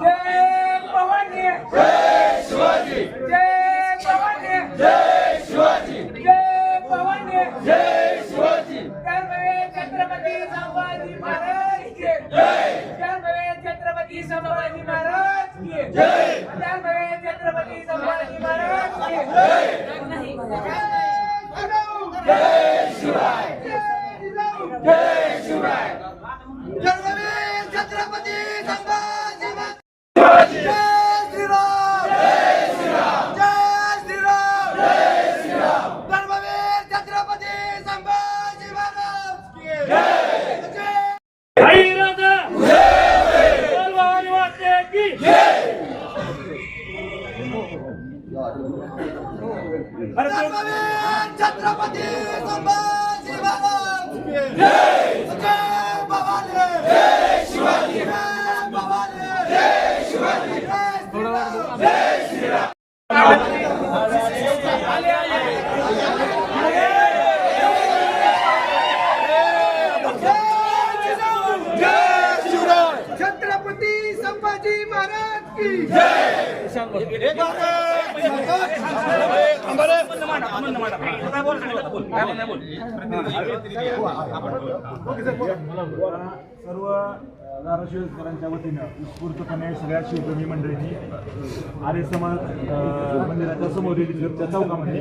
जय भवानी जय शिवाजी. जय भवानी जय शिवाजी जय भवानी जय शिवाजी छत्रपती संभाजी महाराज की जय छत्रपती संभाजी महाराज की जय छत्रपती संभाजी महाराज की जय श्रीराम जय शिवराय छत्रपती संभाजी महाराज की सर्व धाराशिवकरांच्या वतीनं उत्स्फूर्तपणे सगळ्या शिवप्रेमी मंडळींनी आर्य समाज मंदिराच्या समोरील इथल्या चौकामध्ये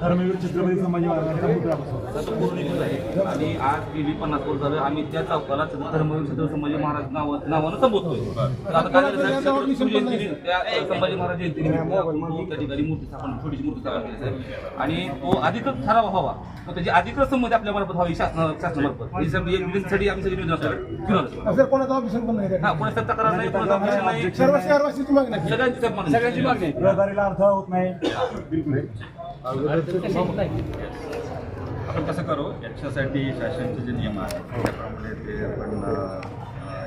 धर्मवीर छत्रपती संभाजी महाराजांचा पुतळा बसवला. आणि आज गेली पन्नास वर्ष झालं आम्ही त्या चौकाला धर्मवीर छत्रपती संभाजी महाराज नाव नावानं संबोधतोय. तर आता काय झालं साहेब, छत्रपती जयंती त्या संभाजी महाराज जयंतीनिमित्त त्या ठिकाणी मूर्ती स्थापन छोटीशी मूर्ती स्थापन केली आणि तो अधिकृत ठराव व्हावा. तर त्याची अधिकृत संमती आपल्या मार्फत व्हावी शासना शासनामार्फत. विधानसाठी आम्ही सगळी नियोजन सर कोणाचं ऑफिशियल पण नाही हा तक्रार नाही कोणाचा ऑब्जेक्शन नाही सर्व शहरवासीची मागणी आहे. सगळ्यांची मागणी. सगळ्यांची मागणी आहे. रहदारीला अर्थ होत नाही बिलकुल आपण कसं करू याच्यासाठी शासनाचे जे नियम आहेत त्याप्रमाणे ते आपण अ,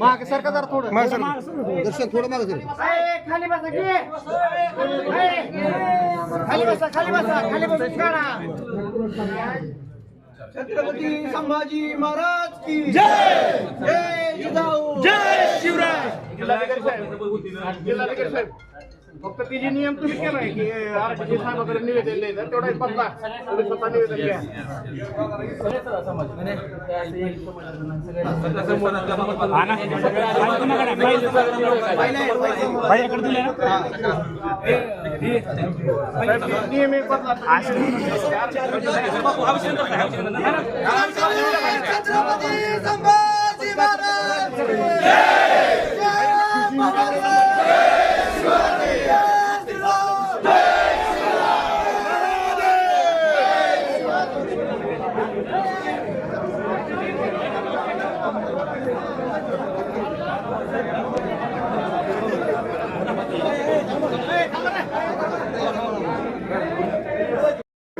मागे सरका जरा थोडं. दर्शन थोडं मागे सर खाली बसा की. खाली बसा खाली बसा खाली बसून काढा छत्रपती संभाजी महाराज की जय! जय जिजाऊ. जय शिवराय. जिल्हाधिकारी साहेब. फक्त ती जी नियम तुम्ही केलाय की आरटीसी साहेबाकडे निवेदन लिहिलं तेवढा एक बदला तुम्ही स्वतः निवेदन घ्या नियम एक बदला छत्रपती संभाजी महाराज की जय जय भवानी जय शिवाजी जय श्रीराम जय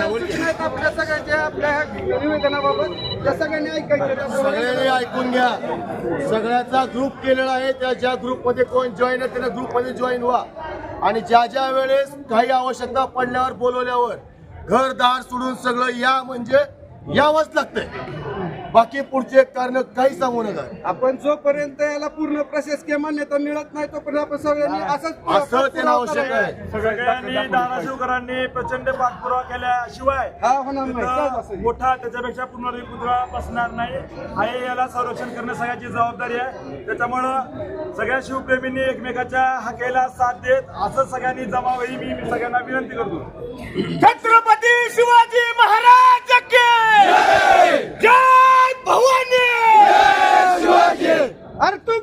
आपल्या सगळ्यांच्या आपल्या निवेदनाबाबत त्या सगळ्यांनी ऐकायचं ऐकून घ्या. सगळ्याचा ग्रुप केलेला आहे त्या ज्या ग्रुपमध्ये कोण जॉईन आहे त्याने ग्रुपमध्ये जॉईन व्हा. आणि ज्या ज्या वेळेस काही आवश्यकता पडल्यावर बोलवल्यावर घरदार सोडून सगळं या म्हणजे यावंच लागतंय. बाकी पुढचे कारण काही सांगू नका. आपण जोपर्यंत याला पूर्ण प्रशासकीय मान्यता मिळत नाही तोपर्यंत आपण सगळ्यांनी असंच असं त्यांना आवश्यक आहे. सगळ्यांनी धाराशिवकरांनी प्रचंड पाठपुरावा केल्याशिवाय हा होणार नाही. मोठा त्याच्यापेक्षा पुनर्वी पुतळा बसणार नाही. आहे याला संरक्षण करणं सगळ्याची जबाबदारी आहे. त्याच्यामुळं सगळ्या शिवप्रेमींनी एकमेकाच्या हाकेला साथ देत असं सगळ्यांनी जमावं ही मी सगळ्यांना विनंती करतो. छत्रपती शिवाजी महाराज की जय! भवानी! अरे तू